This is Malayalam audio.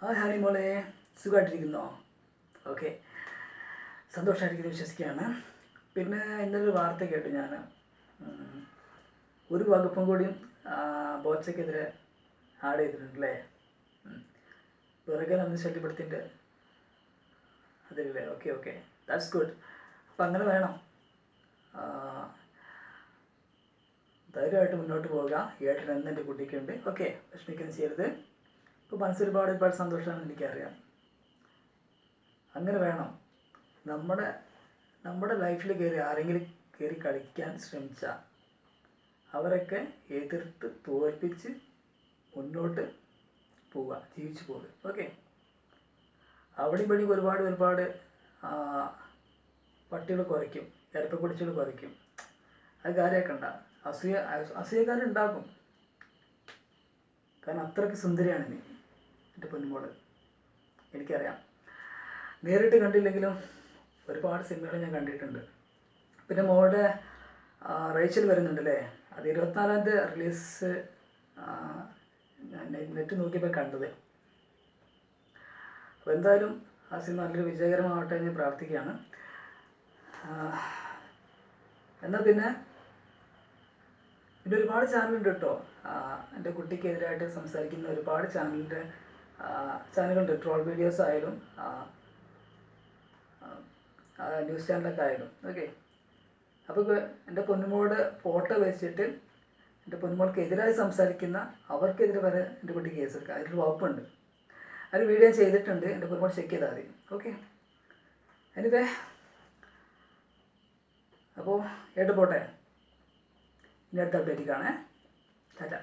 ആ ഹാനി മോളെ. സുഖമായിട്ടിരിക്കുന്നോ ഓക്കെ സന്തോഷമായിരിക്കുന്നു വിശ്വസിക്കുകയാണ്. പിന്നെ ഇന്നൊരു വാർത്ത കേട്ടു ഞാൻ ഒരു വകുപ്പും കൂടിയും ബോച്ചയ്ക്കെതിരെ ആഡ് ചെയ്തിട്ടുണ്ടല്ലേ ഉം. പിറകെ നമ്മൾ ശല്യപ്പെടുത്തിന്റെ അതിലല്ലേ ഓക്കെ ഓക്കെ ദാറ്റ്സ് ഗുഡ് അപ്പം അങ്ങനെ വേണം. ധൈര്യമായിട്ട് മുന്നോട്ട് പോവുക. ഏട്ടൻ എന്നെ കുട്ടിക്കുണ്ട്. ഓക്കെ വിഷമിക്കുന്ന ചെയ്യരുത്. ഇപ്പോൾ മനസ്സിൽ ഒരുപാട് ഒരുപാട് സന്തോഷമാണ് എനിക്കറിയാം. അങ്ങനെ വേണം. നമ്മുടെ നമ്മുടെ ലൈഫിൽ കയറി ആരെങ്കിലും കയറി കളിക്കാൻ ശ്രമിച്ച അവരൊക്കെ എതിർത്ത് തോൽപ്പിച്ച് മുന്നോട്ട് പോവുക ജീവിച്ചു പോവുക. ഓക്കെ അവിടെ ഇവിടെയും ഒരുപാട് ഒരുപാട് പട്ടികൾ കുറയ്ക്കും ഇരപ്പക്കുടിച്ചുകൾ കുറയ്ക്കും അത് കാര്യമാക്കണ്ട അസൂയ അസൂയക്കാരുണ്ടാകും. കാരണം അത്രയ്ക്ക് സുന്ദരിയാണ് നീ. എന്റെ പൊന്നുമോൾ. എനിക്കറിയാം. നേരിട്ട് കണ്ടില്ലെങ്കിലും ഒരുപാട് സിനിമകൾ ഞാൻ കണ്ടിട്ടുണ്ട്. പിന്നെ മോളുടെ റേച്ചൽ വരുന്നുണ്ട് അല്ലേ അത് ഇരുപത്തിനാലാം തീയതി റിലീസ് നെറ്റ് നോക്കിയപ്പോൾ കണ്ടത്. അപ്പോൾ എന്തായാലും ആ സിനിമ നല്ലൊരു വിജയകരമാവട്ടെ എന്ന് പ്രാർത്ഥിക്കുകയാണ്. എന്നാൽ പിന്നെ പിന്നെ ഒരുപാട് ചാനലുണ്ട് കേട്ടോ. എന്റെ കുട്ടിക്കെതിരായിട്ട് സംസാരിക്കുന്ന ഒരുപാട് ചാനലിന്റെ ചാനലുണ്ട് ട്രോൾ വീഡിയോസ് ആയാലും ന്യൂസ് ചാനലൊക്കെ ആയാലും. ഓക്കെ. അപ്പോൾ എന്റെ പൊന്നുമോളുടെ ഫോട്ടോ വെച്ചിട്ട് എന്റെ പൊന്നുമോൾക്ക് എതിരായി സംസാരിക്കുന്ന അവർക്കെതിരെ വരെ എന്റെ കുട്ടി കേസ് എടുക്കുക അതിലൊരു വകുപ്പുണ്ട്. അതിന് വീഡിയോ ചെയ്തിട്ടുണ്ട്. എന്റെ പൊന്നുമോൾ ചെക്ക് ചെയ്താൽ മതി. ഓക്കെ. എനിവേ അപ്പോൾ ഏട്ട് പോട്ടെ? ഇനി അടുത്ത അപ്ഡേറ്റ് കാണേ. ടാറ്റ.